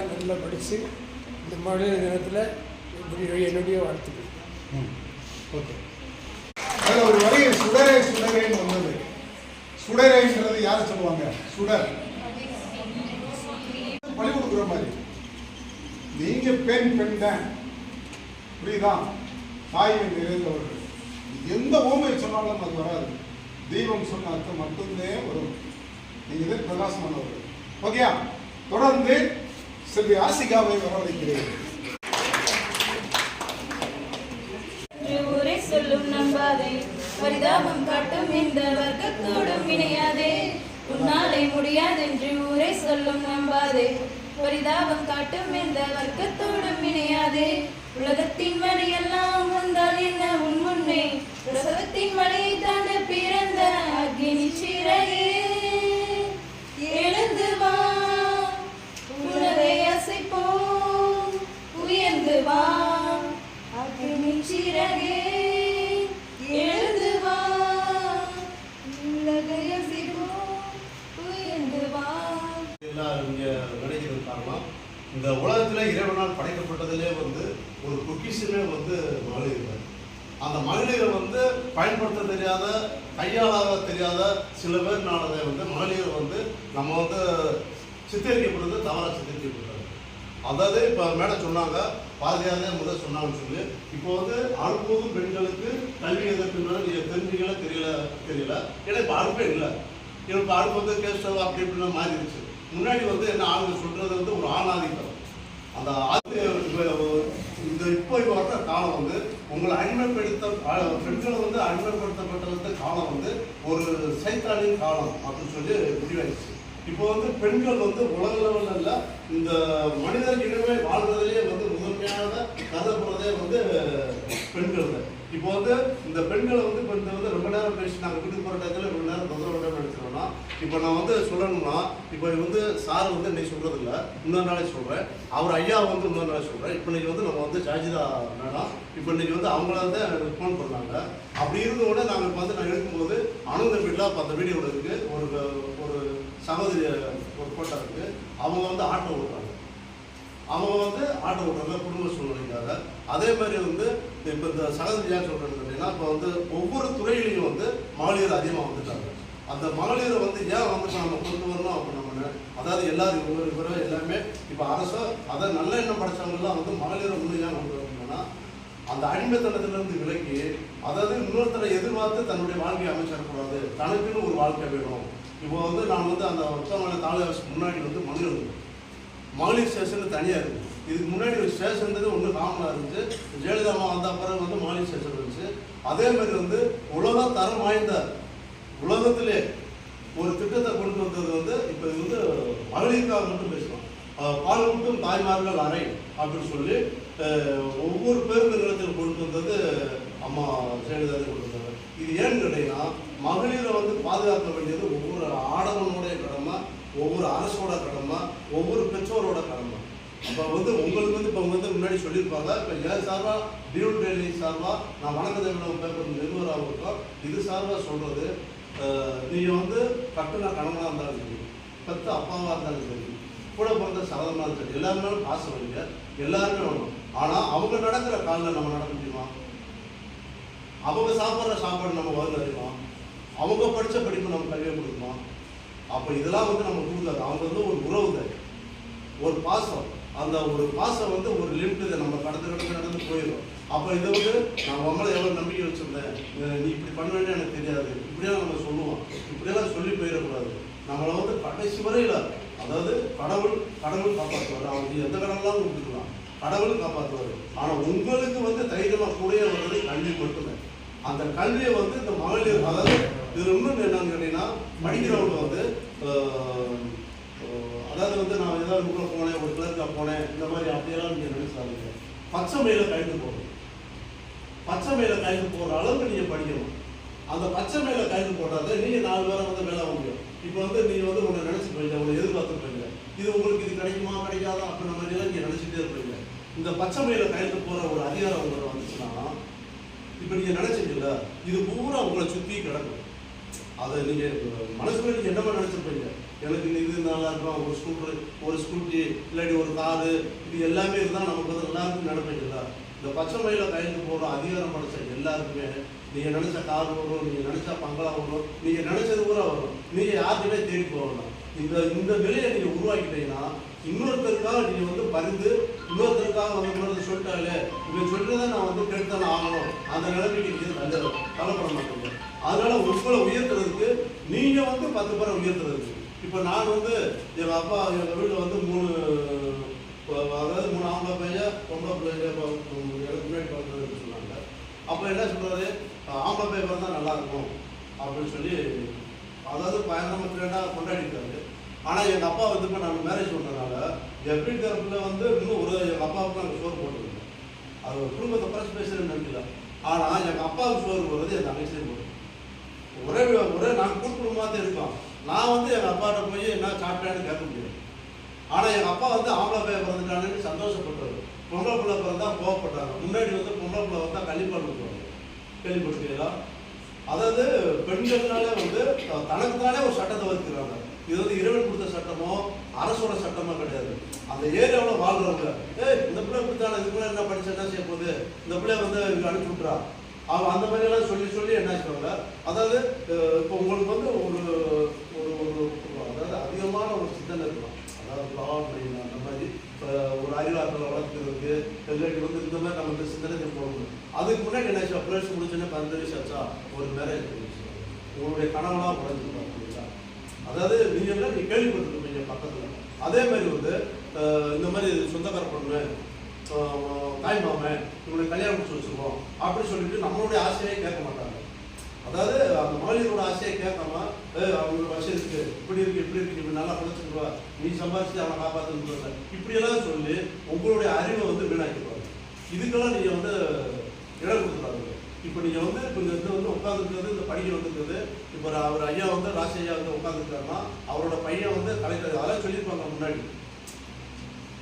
எல்லாம் நல்லா படித்து இந்த மகளிர் தினத்தில் என்னுடைய வாழ்த்துக்கள். ம். ஓகே. அதில் ஒரு வரி சுடரே சுடரேன்னு வந்தது. சுடரேங்கிறது யார் சொல்லுவாங்க? சுடர். பழி கொடுக்குற மாதிரி. நீங்க பெண் பெண் தான். புரியுதா? தாய்மை நிறைந்தவர்கள். எந்த ஓமை சொன்னாலும் அது வராது. தெய்வம் சொன்ன அர்த்தம் மட்டும்தான் வரும். நீங்க பிரகாசமானவர்கள். ஓகேயா? தொடர்ந்து செல்வி ஆசிகாவை வரவழைக்கிறேன். ஊரை சொல்லும் நம்பாதே பரிதாபம் காட்டும் இந்த வர்க்கத்தோடும் இணையாதே. உன்னாலே முடியாதென்று ஊரை சொல்லும் நம்பாதே பரிதாபம் காட்டும் இந்த வர்க்கத்தோடும் இணையாதே. உலகத்தின் வழியெல்லாம் வந்தால் என்ன உன் முன்னே உலகத்தின் வழியை தாண்ட பிறந்த அக்னி சிறையே. எழுந்து வா உயர்ந்து வா அக்னி சிறகே எழுந்து வா. எல்லாம் இங்கே நினைக்கிறது காரணம் இந்த உலகத்தில் இறைவனால் படைக்கப்பட்டதிலே வந்து ஒரு பொக்கிஷமே வந்து மகளிர் அந்த மகளிரை வந்து பயன்படுத்த தெரியாத கையாளாக தெரியாத சில பேர்னாலதை வந்து மகளிர் வந்து நம்ம வந்து சித்தரிக்கப்படுறது தவறாக சித்தரிக்கப்படுறது அதாவது இப்போ மேடம் சொன்னாங்க பாரதியாரே முதல் சொன்னாங்கன்னு சொல்லி. இப்போ வந்து அனுபவம் பெண்களுக்கு கல்வி எதற்குன்னு நீங்கள் தெரிஞ்சுக்கல தெரியல தெரியல. ஏன்னா இப்போ அனுப்பே இல்லை. இப்போ அனுப்பு வந்து கேஸ்டவ் அப்படி இப்படிலாம் மாறிடுச்சு. முன்னாடி வந்து என்ன ஆளுங்க சொல்றது வந்து ஒரு ஆணாதிக்கம். அந்த ஆதி இந்த இப்போ இப்போ வர்ற காலம் வந்து உங்களை அடிமைப்படுத்த பெண்களை வந்து அடிமைப்படுத்தப்பட்ட காலம் வந்து ஒரு சைத்தானின் காலம் அப்படின்னு சொல்லி முடிவாயிடுச்சு இப்போ வந்து பெண்கள் வந்து உலக லெவலில் இல்லை இந்த மனிதர் இனமே வாழ்றதுலேயே வந்து முதன்மையான கருதப்படுறதே வந்து பெண்கள் தான். இப்போ வந்து இந்த பெண்களை வந்து இப்போ இந்த வந்து ரொம்ப நேரம் பேசி நாங்கள் வீட்டுக்கு போகிற டயத்தில் ரொம்ப நேரம் தொந்தரவு விடாம எடுத்துக்கிறோம்னா இப்போ நான் வந்து சொல்லணும்னா இப்போ வந்து சார் வந்து இன்னைக்கு சொல்கிறது இல்லை இன்னொரு நாளைக்கு சொல்கிறேன் அவர் ஐயா வந்து இன்னொரு நாளே சொல்கிறேன் இப்போ இன்னைக்கு வந்து நம்ம வந்து ஜாஜிதா மேடம் இப்போ இன்னைக்கு வந்து அவங்கள வந்து ஃபோன் பண்ணாங்க. அப்படி இருந்த உடனே நாங்கள் இப்போ வந்து நான் எடுக்கும்போது அனுந்த வீட்டில் அப்போ அந்த இருக்குது ஒரு சகோதரி ஒரு கோட்டை இருக்குது அவங்க வந்து ஆட்டோ ஓட்டுறாங்க. அவங்க வந்து ஆட்டோ ஓட்டுறாங்க குடும்ப சூழ்நிலைக்காக. அதே மாதிரி வந்து இப்போ இந்த சகோதரி ஏன் சொல்கிறது அப்படின்னா இப்போ வந்து ஒவ்வொரு துறையிலையும் வந்து மகளிர் அதிகமாக வந்துட்டாங்க. அந்த மகளிரை வந்து ஏன் வந்து நம்ம கொண்டு வரணும் அப்படின்னு நம்ம அதாவது எல்லாரும் இவங்க இவரும் எல்லாமே இப்போ அரசோ அதை நல்ல எண்ணம் படைச்சவங்கலாம் வந்து மகளிரை வந்து ஏன் கொண்டு வரணும்னா அந்த அடிமைத்தனத்திலிருந்து விலகி அதாவது இன்னொருத்தரை எதிர்பார்த்து தன்னுடைய வாழ்க்கையை அமைச்சிடக்கூடாது. தனக்குன்னு ஒரு வாழ்க்கை வேணும். இப்போ வந்து நான் வந்து அந்த ஒத்தமலை தாலுகாசுக்கு முன்னாடி வந்து மகளிர் எழுதுனேன். மகளிர் ஸ்டேஷன் தனியாக இருக்குது இதுக்கு முன்னாடி ஒரு ஸ்டேஷன்றது ஒன்று காமனாக இருந்துச்சு. ஜெயலலிதா வந்த பிறகு வந்து மகளிர் ஸ்டேஷன் இருந்துச்சு. அதே மாதிரி வந்து உலக தரம் வாய்ந்த உலகத்திலே ஒரு திட்டத்தை கொண்டு வந்தது வந்து இப்போ இது வந்து மகளிருக்காக மட்டும் பேசலாம் பால் மட்டும் தாய்மார்கள் அறை அப்படின்னு சொல்லி ஒவ்வொரு பேருந்து நிலத்தில் கொண்டு வந்தது அம்மா ஜெயலலிதா கொண்டு வந்தாங்க. இது ஏன்னு கேட்டீங்கன்னா மகளிரை வந்து பாதுகாக்க வேண்டியது ஒவ்வொரு ஆடவனுடைய கடமை ஒவ்வொரு அரசோட கடமை ஒவ்வொரு பெற்றோரோட கடமை. அப்போ வந்து உங்களுக்கு வந்து இப்போ வந்து முன்னாடி சொல்லியிருப்பாங்க இப்போ என் சார்பாக டியூ டெய்லி சார்பாக நான் வணக்க தமிழகம் பேப்பர் நிருபராக இருக்கோம் இது சார்பாக சொல்கிறது நீங்கள் வந்து கட்டுன கணவனாக இருந்தாலும் சரி பெத்த அப்பாவாக இருந்தாலும் சரி கூட பிறந்த சகோதரனாக இருந்தாலும் சரி எல்லாருமே பாசம் வைங்க எல்லாருமே வேணும் ஆனால் அவங்க நடக்கிற காலில் நம்ம நடக்க முடியுமா? அவங்க சாப்பிட்ற சாப்பாடு நம்ம வந்து அறிவோம் அவங்க படித்த படிப்பு நம்ம கல்வியை கொடுக்குமா? அப்போ இதெல்லாம் வந்து நம்ம கொடுக்காது. அவங்க வந்து ஒரு உறவு தான் ஒரு பாசம். அந்த ஒரு பாசம் வந்து ஒரு லிமிட் நம்ம கடந்து கடந்து நடந்து போயிடும். அப்போ இதை வந்து நான் உங்களை எவ்வளோ நம்பிக்கை வச்சிருந்தேன்? நீ இப்படி பண்ணுவேன்னு எனக்கு தெரியாது. இப்படியெல்லாம் நம்ம சொல்லுவோம். இப்படியெல்லாம் சொல்லி போயிடக்கூடாது. நம்மளை வந்து கடைசி வரையில் அதாவது கடவுள் கடவுள் காப்பாற்றுவார் அவங்க எந்த கடவுளாலும் கொடுத்துக்கலாம் கடவுள் காப்பாற்றுவார் ஆனால் உங்களுக்கு வந்து தைரியமாக கூட வர்றது கல்வி மட்டுமே. அந்த கல்வியை வந்து இந்த மகளிர் அதாவது இது இன்னொன்று என்னன்னு கேட்டீங்கன்னா படிக்கிறவங்க வந்து அதாவது வந்து நான் ஏதாவது உள்ள போனேன் ஒரு கிளர்க்கா போனேன் இந்த மாதிரி அப்படியெல்லாம் நீங்கள் நினைச்சாதீங்க பச்சை மயில கழிந்து போகணும் பச்சை மயில கழிந்து போகிற அளவுக்கு நீங்கள் படிக்கணும். அந்த பச்சை மேல கழிந்து போட்டாதான் நீங்க நாலு பேரை வந்து மேலே முடியும். இப்போ வந்து நீங்க வந்து உங்களை நினைச்சு போயிங்க உங்களை எதிர்பார்த்து போயிங்க இது உங்களுக்கு இது கிடைக்குமா கிடைக்காதா அப்படின்ற மாதிரி எல்லாம் நீங்க நினைச்சிட்டே இருப்பீங்க. இந்த பச்சை மயில கழிந்து போற ஒரு அதிகாரம் உங்களுக்கு வந்துச்சுன்னா இப்போ நீங்க நினைச்சீங்கல்ல இது பூரா உங்களை சுத்தி கிடக்கும். அதை நீங்கள் மனசுக்குள்ள நீங்கள் என்னமா நினச்சிருப்பீங்க? எனக்கு இந்த இது நல்லா இருக்கும் ஒரு ஸ்கூட்ரு ஒரு ஸ்கூட்டி இல்லாட்டி ஒரு காரு இது எல்லாமே இருந்தால் நமக்கு வந்து எல்லாருக்கும் நடப்பீங்களா இந்த பச்சை மயில கையில் போகிற அதிகாரம் படைச்ச எல்லாருக்குமே நீங்கள் நினச்ச கார் வரும் நீங்கள் நினச்சா பங்களா வரும் நீங்கள் நினச்சது கூட வரும். நீங்கள் யார்கிட்டே தேடி போகலாம் இந்த இந்த நிலையை நீங்கள் உருவாக்கிட்டீங்கன்னா இன்னொருத்தருக்காக நீங்கள் வந்து பருந்து இன்னொருத்தருக்காக வந்து இன்னொருத்தர் சொல்லிட்டாலே இவன் சொல்றதை நான் வந்து கேட்டுதானே ஆகணும். அந்த நிலைமைக்கு நீங்கள் நல்ல கவலைப்பட மாட்டீங்க. அதனால உங்களை உயர்த்துறதுக்கு நீங்கள் வந்து பத்து பேரை உயர்த்துறதுக்கு. இப்போ நான் வந்து எங்கள் அப்பா எங்கள் வீட்டில் வந்து மூணு அதாவது மூணு ஆம்பளை பையன் பொம்பளை பிள்ளைங்க இப்போ, எனக்கு முன்னாடி பிறந்ததுன்னு சொன்னாங்க. அப்போ என்ன சொல்றாரு? ஆம்பளை பையன் பிறந்தா நல்லா இருக்கும். அப்படின்னு சொல்லி அதாவது பயங்கரமாக கிரேண்டா ஆனால் எங்கள் அப்பா வந்து இப்போ நான் மேரேஜ் பண்ணதுனால என் வீட்டு வந்து இன்னும் ஒரு எங்கள் அப்பாவுக்கு நாங்கள் சோறு போட்டுருக்கோம். அது ஒரு குடும்பத்தை குறைச்சி பேசுகிறேன்னு நினைக்கல. ஆனால் எங்கள் அப்பாவுக்கு சோறு போடுறது என் தங்கச்சியும் போடும் ஒரே ஒரே நான் குடும்பமாக தான் இருக்கோம் நான் வந்து எங்கள் அப்பாட்ட போய் என்ன சாப்பிட்டேன்னு கேட்க முடியாது. ஆனால் எங்கள் அப்பா வந்து ஆம்பளை பையன் பிறந்துட்டானு சந்தோஷப்பட்டாரு பொம்பளை பிள்ளை பிறந்தா கோவப்பட்டாங்க. முன்னாடி வந்து பொம்பளை பிள்ளை வந்தால் கள்ளிப்பால் ஊற்றுவாங்க கேள்விப்பட்டிருக்கீங்களா? அதாவது பெண்கள்னாலே வந்து தனக்கு தானே ஒரு சட்டத்தை வச்சுக்கிறாங்க இது வந்து இறைவன் கொடுத்த சட்டமோ அரசோட சட்டமோ கிடையாது. அந்த ஏரியாவில் வாழ்றவங்க ஏய் இந்த பிள்ளை இப்படித்தானே இது பிள்ளை என்ன படிச்சு என்ன செய்ய போகுது? இந்த பிள்ளை வந்து இங்க அனுப்பி விட்றா அவன் அந்த மாதிரி எல்லாம் சொல்லி சொல்லி என்ன செய்வாங்க அதாவது இப்போ உங்களுக்கு வந்து ஒரு ஒரு ஒரு அதாவது அதிகமான ஒரு சிந்தனை இருக்கும். அதாவது law அப்படின்னு அந்த மாதிரி இப்போ ஒரு அறிவாற்றலை வளர்த்துறதுக்கு இல்லாட்டி வந்து இந்த மாதிரி நம்ம இந்த சிந்தனை போகணும் அதுக்கு முன்னாடி என்ன ஆச்சு? ப்ளஸ் முடிச்சோன்னே பதினஞ்சு வயசு ஆச்சா ஒரு மேரேஜ் உங்களுடைய கனவெல்லாம் உடஞ்சிருக்கும் அப்படிங்களா அதாவது நீங்க எல்லாம் நீங்க கேள்விப்பட்டிருப்பீங்க பக்கத்தில். அதே மாதிரி வந்து இந்த மாதிரி சொந்தக்கார பொண்ணு தாய் மாமன் இவங்களை கல்யாணம் முடிச்சு வச்சுருக்கோம் அப்படின்னு சொல்லிட்டு நம்மளுடைய ஆசையை கேட்க மாட்டாங்க. அதாவது அந்த மகளிரோட ஆசையை கேட்காம அவங்களோட வசதி இருக்கு. இப்படி இருக்கு இப்படி இருக்கு இப்படி நல்லா பிடிச்சிருவா நீ சம்பாதிச்சு அவனை காப்பாற்றுன்னு இப்படி இப்படியெல்லாம் சொல்லி உங்களுடைய அறிவை வந்து வீணாக்கிடுவாங்க. இதுக்கெல்லாம் நீங்கள் வந்து இப்போ நீங்க வந்து இப்போ இந்த இது வந்து உட்காந்துருக்கிறது இந்த படிக்க வந்துருக்குது இப்போ அவர் ஐயா வந்து ராசி ஐயா வந்து உட்காந்துருக்காருன்னா அவரோட பையன் வந்து கலெக்டர் அதெல்லாம் சொல்லியிருப்பாங்க முன்னாடி.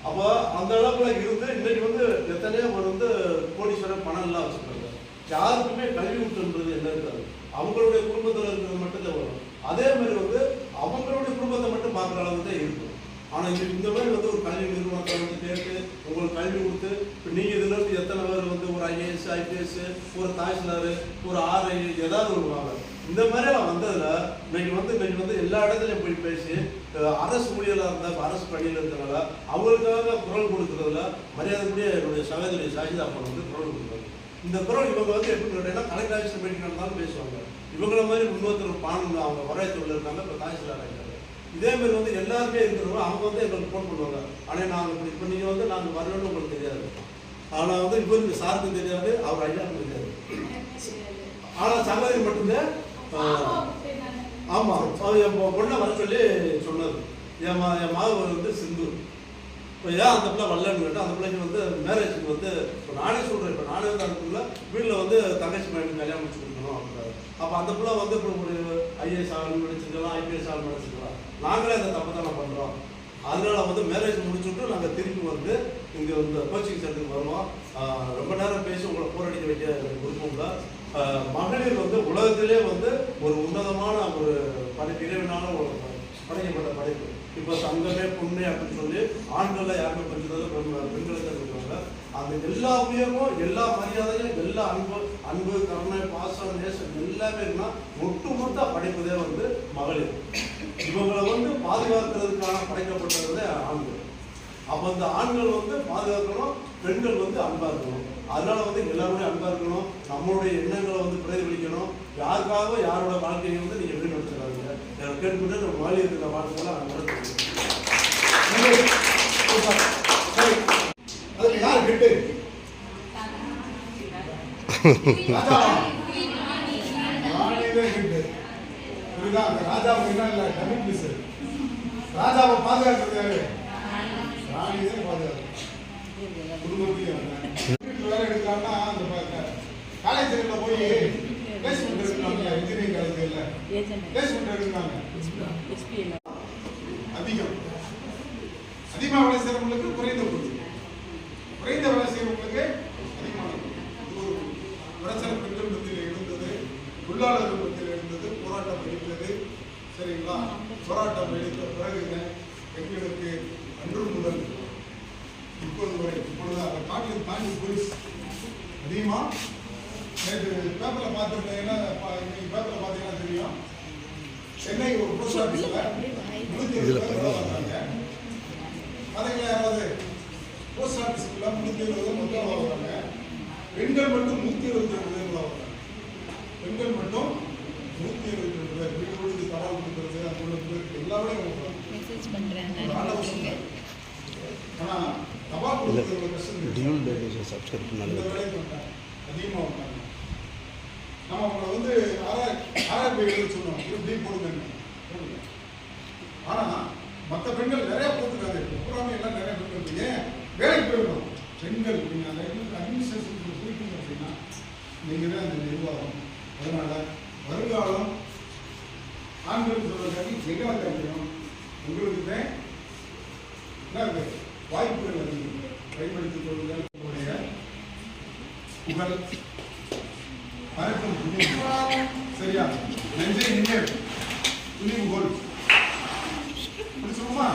அப்போ அந்த அளவுல இருந்து இன்னைக்கு வந்து எத்தனையோ அவர் வந்து கோடீஸ்வரன் பணம் எல்லாம் வச்சிருக்காங்க. யாருக்குமே கல்வி ஊட்டுன்றது என்ன இருக்காது. அவங்களுடைய குடும்பத்துல இருக்கிறது மட்டும்தான் வரும். அதே மாதிரி வந்து அவங்களுடைய குடும்பத்தை மட்டும் பார்க்குற அளவுக்கு தான் இருக்கும். ஆனா இந்த மாதிரி வந்து ஒரு கல்வி நிறுவனத்தை வந்து கேட்டு உங்களுக்கு கல்வி கொடுத்து இப்போ நீங்க இதுல இருந்து எத்தனை பேர் ஒரு ஐஏஎஸ் ஐபிஎஸ் ஒரு தாசில்தார் ஒரு ஆர்ஐ ஏதாவது ஒரு வாங்க. இந்த மாதிரிலாம் வந்ததில் இன்னைக்கு வந்து இன்னைக்கு வந்து எல்லா இடத்துலையும் போய் பேசி அரசு ஊழியராக இருந்தா அரசு பணியில் இருக்கிறனால அவங்களுக்காக குரல் கொடுக்கறதுல மரியாதைக்குரிய என்னுடைய சகோதரி சாஜிதா அப்பா வந்து குரல் கொடுக்குறாங்க. இந்த குரல் இவங்க வந்து எப்படி கேட்டீங்கன்னா கலெக்டர் ஆஃபீஸ் போயிட்டு நடந்தாலும் பேசுவாங்க. இவங்கள மாதிரி இன்னொருத்தர் பானம் அவங்க வரையத்துல இருக்காங்க இப்போ தாசில்தார் ஆகிட்டாங்க இதே மாதிரி வந்து எல்லாருமே இருக்கிறவங்க அவங்க வந்து எங்களுக்கு ஃபோன் பண்ணுவாங்க. ஆனால் நாங்கள் இப்படி இப்போ நீங்கள் வந்து நாங்கள் வரணும்னு உங்களுக்கு தெரியாது. ஆனால் வந்து இவருக்கு சாருக்கும் தெரியாது அவர் ஐயாவுக்கும் தெரியாது. ஆனால் சகோதரி மட்டும்தான் ஆஹ், ஆமா அவ என் பொண்ணை வர சொல்லி சொன்னது என் மா என் மாவு வந்து சிந்து இப்போ ஏன் அந்த பிள்ளை வரலன்னு கேட்டால் அந்த பிள்ளைக்கு வந்து மேரேஜுக்கு வந்து இப்போ நானே சொல்கிறேன் இப்போ நானே வந்து அதுக்குள்ள வீட்டில் வந்து தங்கச்சி பையனுக்கு கல்யாணம் முடிச்சு கொடுக்கணும் அப்படின்றாரு. அப்போ அந்த பிள்ளை வந்து இப்போ ஒரு ஐஏஎஸ் ஆகணும் நினச்சிக்கலாம் ஐபிஎஸ் ஆகணும் நினச்சிக்கலாம் நாங்களே அந்த தப்பு தானே பண்ணுறோம் அதனால வந்து மேரேஜ் முடிச்சுட்டு நாங்கள் திருப்பி வந்து இங்கே வந்து கோச்சிங் சென்டருக்கு வருவோம் ரொம்ப நேரம் பேசி உங்களை போராடிக்க வைக்க விருப்பம் மகளிர் வந்து உலகத்திலே வந்து ஒரு உன்னதமான ஒரு படைப்பு இறைவனான ஒரு படைக்கப்பட்ட படைப்பு. இப்போ சங்கமே புண்ணே அப்படின்னு சொல்லி ஆண்களை யாருமே கொஞ்சம் பெண்களை தான் அந்த எல்லா உயர்வும் எல்லா மரியாதையும் எல்லா அன்பு அன்பு கருணை பாசம் நேசம் எல்லாமே ஒட்டுமொத்த படைப்பதே வந்து மகளிர். இவங்களை வந்து பாதுகாக்கிறதுக்கான படைக்கப்பட்டதே ஆண்கள். அப்போ அந்த ஆண்கள் வந்து பாதுகாக்கணும் பெண்கள் வந்து அன்பா இருக்கணும் அதனால வந்து எல்லாருமே அன்பா இருக்கணும் நம்மளுடைய எண்ணங்களை வந்து பிரதிபலிக்கணும். யாருக்காக யாரோட வாழ்க்கையை வந்து நீங்க வீணடிச்சிடாதீங்க. எனக்கு கேட்டுக்கிட்டு நம்ம மாலி இருக்கிற வாழ்க்கையெல்லாம் நான் நடத்துறேன் யார் கிட்டு? ராஜா இல்லை ராஜாவை பாதுகாக்கிறது யாரு ராணி தான் பாதுகாப்பு குடும்பத்தையும் வீட்டுல வேலை எடுக்கலாம்னா அந்த காலேஜ்ல போய் பிளேஸ்மெண்ட் எடுக்கலாம்ல இன்ஜினியரிங் காலேஜ்ல பிளேஸ்மெண்ட் எடுக்கிறாங்க அதிகம் அதிகமாக வேலை செய்கிறவங்களுக்கு குறைந்த கூலி குறைந்த வேலை செய்யறவங்களுக்கு அதிகமான ஒரு பிரச்சனை பெண்கள் மத்தியில் இருந்தது தொழிலாளர்கள் மத்தியில் இருந்தது போராட்டம் இருக்கிறது சரிங்களா போராட்டம் எடுத்த பிறகு எங்களுக்கு அன்று முதல் இப்பொழுது வரை இப்பொழுது அதை காட்டி தாண்டி போலீஸ் அதிகமா நேற்று பேப்பரில் பார்த்துருந்தீங்கன்னா இன்னைக்கு பேப்பரில் பார்த்தீங்கன்னா தெரியும். சென்னை ஒரு போஸ்ட் ஆஃபீஸில் முன்னூற்றி இருபது பேர் வேலை பார்க்குறாங்க. அதுங்களை யாராவது போஸ்ட் ஆஃபீஸுக்குள்ள முன்னூற்றி இருபது மொத்தம் வேலை பார்க்குறாங்க. பெண்கள் மட்டும் நூற்றி இருபத்தி ரெண்டு பேர் வேலை பார்க்குறாங்க. பெண்கள் மட்டும் நூற்றி இருபத்தி ரெண்டு பேர். வீடு வீடுக்கு தபால் கொடுக்குறது உள்ளது எல்லாமே மெசேஜ் பண்றேன். ஒரு ஆண்டவர் டியூல் பேட்டரிஸை சப்ஸ்கிரைப் பண்ணாலும் நம்ம அவங்கள வந்து ஆறாயிரம் பேர் எழுத சொன்னோம் இப்படி போடுங்க ஆனால் மற்ற பெண்கள் நிறைய போட்டுருக்காங்க அப்புறம் எல்லாம் நிறைய பெண்கள் ஏன் வேலைக்கு போயிடணும் பெண்கள் நீங்க அந்த அட்மினிஸ்ட்ரேஷன் போயிட்டீங்க அப்படின்னா நீங்க தான் அந்த நிர்வாகம் அதனால் வருங்காலம் ஆண்கள் சொல்றதுக்காக எங்களை தெரியும் உங்களுக்கு தான் என்ன இருக்கு? வாய்ப்புகள் அதிகம் பயன்படுத்திக் கொள்ளுங்கள். உங்களுடைய புகழ் அனைத்தும் சரியா? நெஞ்சை நீங்கள் துணிவு கோல் இப்படி சொல்லுமா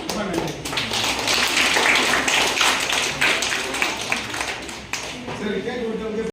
ரொம்ப நன்றி